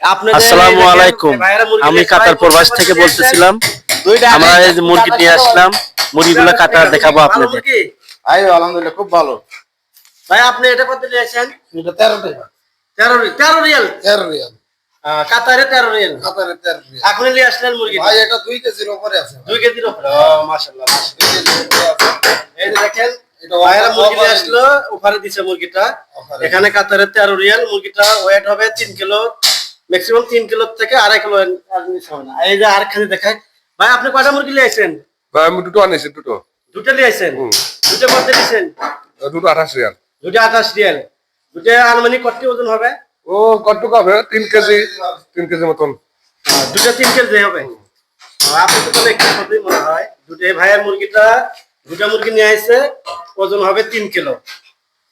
আসসালামু আলাইকুম। আমি নিয়ে কাতার প্রবাস থেকে বলতেছিলাম। আমরা এই মুরগি নিয়ে আসলাম। মুরগিগুলো কাটা দেখাবো আপনাদের। আলহামদুলিল্লাহ খুব ভালো। ভাই আপনি এটা কত নিয়েছেন এটা তেরো টাকা তেরো রি- তেরো রিয়াল? তেরো রিয়াল। কাতারে তেরো রিয়াল। কাতারে তেরো রিয়াল। এখন নিয়ে আসলেন মুরগি ভাই এটা দুই কেজির উপরে আছে। দুই কেজির উপরে? ও মাশাআল্লাহ এই দেখেন এটা ভাইয়েরা মুরগি আসলো ওখানে দিছে মুরগিটা। এখানে কাতারে তেরো রিয়াল মুরগিটা ওয়েট হবে তিন কিলো ম্যাক্সিমাম তিন কিলো থেকে আড়াই কিলো নিচে হবে না। এই যে আরেকখানে দেখায় ভাই আপনি কয়টা মুরগি নিয়ে আসছেন? ভাই আমি দুটো আনিছি দুটো। দুটো নিয়ে আসছেন? হুম। দুটো কত দিয়েছেন দুটো আঠাশ রিয়াল। দুটো আঠাশ রিয়াল। দুটো আনুমানিক কত ওজন হবে? ও কতটুকু হবে? তিন কেজি তিন কেজি মতন। দুটো তিন কেজি হবে। আপনি তো তাহলে একটু মনে হয়। দুটো ভাইয়ের মুরগিটা দুটা মুরগি নিয়ে আসছে ওজন হবে তিন কিলো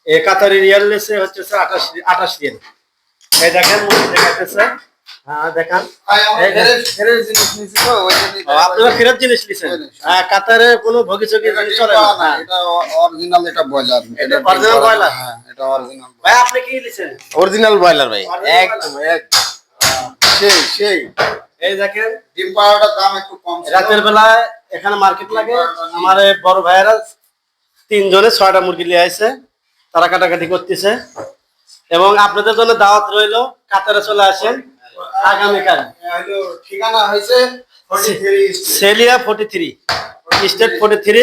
এ কাতারি রিয়াল লেসে হচ্ছে আঠাশ আঠাশ রিয়াল। এই দেখেন দেখাতেছে হ্যাঁ দেখান। আপনারা ফেরত জিনিস নিছেন হ্যাঁ কাতারে কোনো ভগি চগি জিনিস চলে না। পাওয়া না। এটা অরিজিনাল এটা ব্রয়লার। এটা original ব্রয়লার? হ্যাঁ এটা অরিজিনাল ভাই আপনি কি নিছেন অরিজিনাল ব্রয়লার ভাই। একদম একদম। সেই সেই। এই দেখেন ডিম পাওয়াটার দাম একটু কম রাতের বেলায় এখানে মার্কেট লাগে। আমার বড় ভাইয়েরা তিনজনে ছয়টা মুরগি নিয়ে আসছে তারা কাটাকাটি করতেছে। এবং আপনাদের জন্য দাওয়াত রইল কাতারে চলে আসেন আগামীকাল। ঠিকানা হয়েছে সেলিয়া forty three state forty three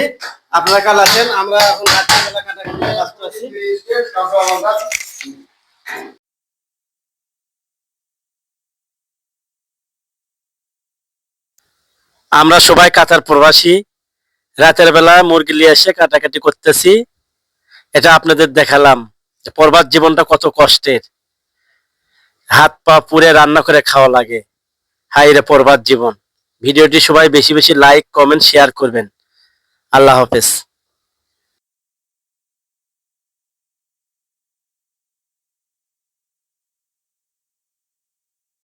আপনারা কাল আসেন আমরা এখন রাতের বেলা কাটাকাটি ব্যস্ত আছি। 43 street, কাঁচরাবাজার। আমরা সবাই কাতার প্রবাসী রাতের বেলা মুরগি নিয়ে এসে কাটাকাটি করতেছি। এটা আপনাদের দেখালাম। যে প্রবাস জীবনটা কত কষ্টের। হাত পা পুড়ে রান্না করে খাওয়া লাগে। হাই রে পর্বাত জীবন। ভিডিওটি সবাই বেশি বেশি লাইক কমেন্ট শেয়ার করবেন। আল্লাহ হাফেজ।